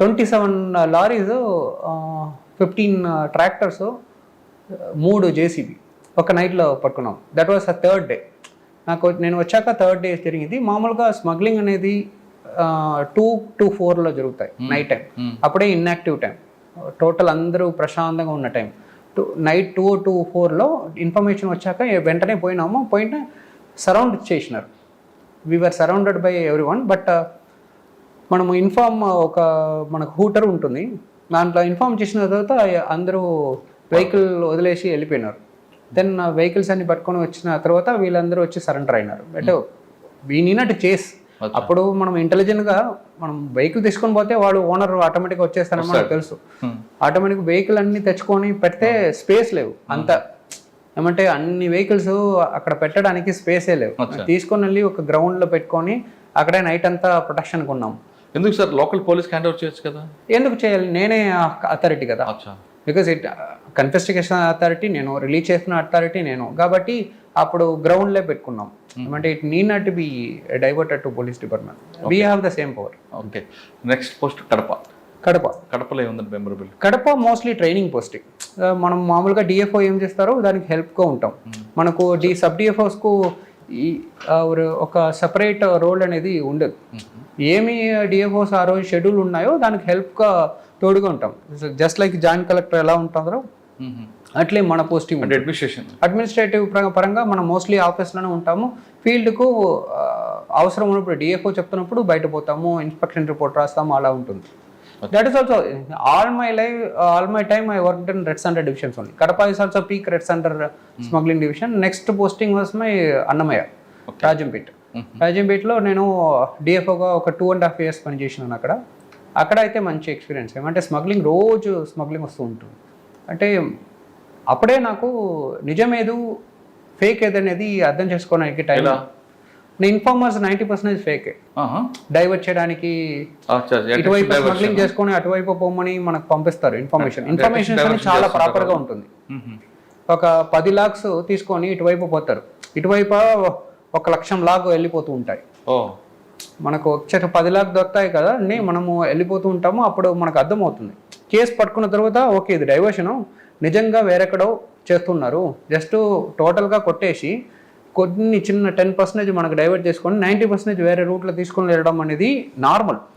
Twenty seven lorries fifteen tractors మూడు JCB ఒక నైట్లో పట్టుకున్నాం. That was a third day నాకు నేను వచ్చాక థర్డ్ డే జరిగింది. మామూలుగా స్మగ్లింగ్ అనేది టూ టు ఫోర్లో జరుగుతాయి నైట్ టైం Hmm. అప్పుడే ఇన్యాక్టివ్ టైం టోటల్ అందరూ ప్రశాంతంగా ఉన్న time two night two to ఫోర్లో ఇన్ఫర్మేషన్ వచ్చాక వెంటనే పోయినాము. పోయిన సరౌండ్ చేసినారు. We're surrounded by everyone but మనము ఇన్ఫార్మ్ ఒక మనకు హూటర్ ఉంటుంది. దాంట్లో ఇన్ఫార్మ్ చేసిన తర్వాత అందరూ వెహికల్ వదిలేసి వెళ్ళిపోయినారు. దెన్ వెహికల్స్ అన్ని పట్టుకొని వచ్చిన తర్వాత వీళ్ళందరూ వచ్చి సరెండర్ అయినారు. బట్ వీ నీనట్ చేస్. అప్పుడు మనం ఇంటెలిజెంట్గా మనం వెహికల్ తీసుకొని పోతే వాడు ఓనర్ ఆటోమేటిక్ వచ్చేస్తారని మనకు తెలుసు. Hmm. ఆటోమేటిక్ వెహికల్ అన్ని తెచ్చుకొని పెడితే స్పేస్ లేవు. అంత ఏమంటే అన్ని వెహికల్స్ అక్కడ పెట్టడానికి స్పేసే లేవు. తీసుకొని వెళ్ళి ఒక గ్రౌండ్లో పెట్టుకొని అక్కడే నైట్ అంతా ప్రొటెక్షన్ కొన్నాం. ఎందుకు sir local police hand over చేయొచ్చు కదా? ఎందుకు చేయాలి? నేనే అథారిటీ కదా. బికాజ్ ఇట్ కన్ఫెస్టిగేషన్ అథారిటీ నేను రిలీజ్ చేసిన అథారిటీ నేను. కాబట్టి అప్పుడు గ్రౌండ్లే పెట్టుకున్నాం. అంటే it need not be diverted to police department we have the same power okay next post Kadapa. Kadapa. కడపలో ఏముంది memorable Kadapa mostly training posting మనం మామూలుగా డిఎఫ్ఓ ఏం చేస్తారో దానికి హెల్ప్గా ఉంటాం. మనకు డి సబ్ డిఎఫ్ఓస్కు ఈ ఒక- సపరేట్ రోల్ అనేది ఉండదు. ఏమి డిఎఫ్ఓస్ ఆ రోజు షెడ్యూల్ ఉన్నాయో దానికి హెల్ప్గా తోడుగా ఉంటాం. జస్ట్ లైక్ జాయింట్ కలెక్టర్ ఎలా ఉంటుందో అట్లే మన పోస్టింగ్ అంటే అడ్మినిస్ట్రేషన్ అడ్మినిస్ట్రేటివ్ పరంగా మనం మోస్ట్లీ ఆఫీస్లోనే ఉంటాము. ఫీల్డ్కు అవసరం ఉన్నప్పుడు డిఎఫ్ఓ చెప్తున్నప్పుడు బయట పోతాము ఇన్స్పెక్షన్ రిపోర్ట్ రాస్తాము అలా ఉంటుంది. That is also all my life all my time I work in red sanders divisions only Kadapa is also peak red sanders smuggling division next posting was my Annamayya Rajampet రాజంపేట్లో నేను డిఎఫ్ఓగా ఒక two and half years పనిచేసినాను అక్కడ. అక్కడ అయితే మంచి experience ఏమంటే smuggling రోజు స్మగ్లింగ్ వస్తూ ఉంటుంది. అంటే అప్పుడే నాకు నిజమేదు ఫేక్ ఏదనేది అర్థం చేసుకోవడానికి టైం ఇన్ఫార్మర్స్ నైంటీ పర్సెంటేజ్ ఫేకే డైవర్ట్ చేయడానికి ఇటువైపు స్మగ్లింగ్ చేసుకొని అటువైపు పోమని మనకు పంపిస్తారు ఇన్ఫర్మేషన్ ఇన్ఫర్మేషన్ చాలా ప్రాపర్గా ఉంటుంది. ఒక పది లాక్స్ తీసుకొని ఇటువైపు పోతారు. ఇటువైపు ఒక లక్షం లాగ్ వెళ్ళిపోతూ ఉంటాయి. మనకు వచ్చే పది లాక్ దొరుకుతాయి కదా అన్ని మనము వెళ్ళిపోతూ ఉంటాము అప్పుడు మనకు అర్థమవుతుంది. కేసు పట్టుకున్న తర్వాత ఓకే ఇది డైవర్షను నిజంగా వేరెక్కడో చేస్తున్నారు. జస్ట్ టోటల్గా కొట్టేసి కొన్ని చిన్న టెన్ పర్సెంటేజ్ మనకు డైవర్ట్ చేసుకొని నైంటీ పర్సెంటేజ్ వేరే రూట్లో తీసుకొని వెళ్ళడం అనేది నార్మల్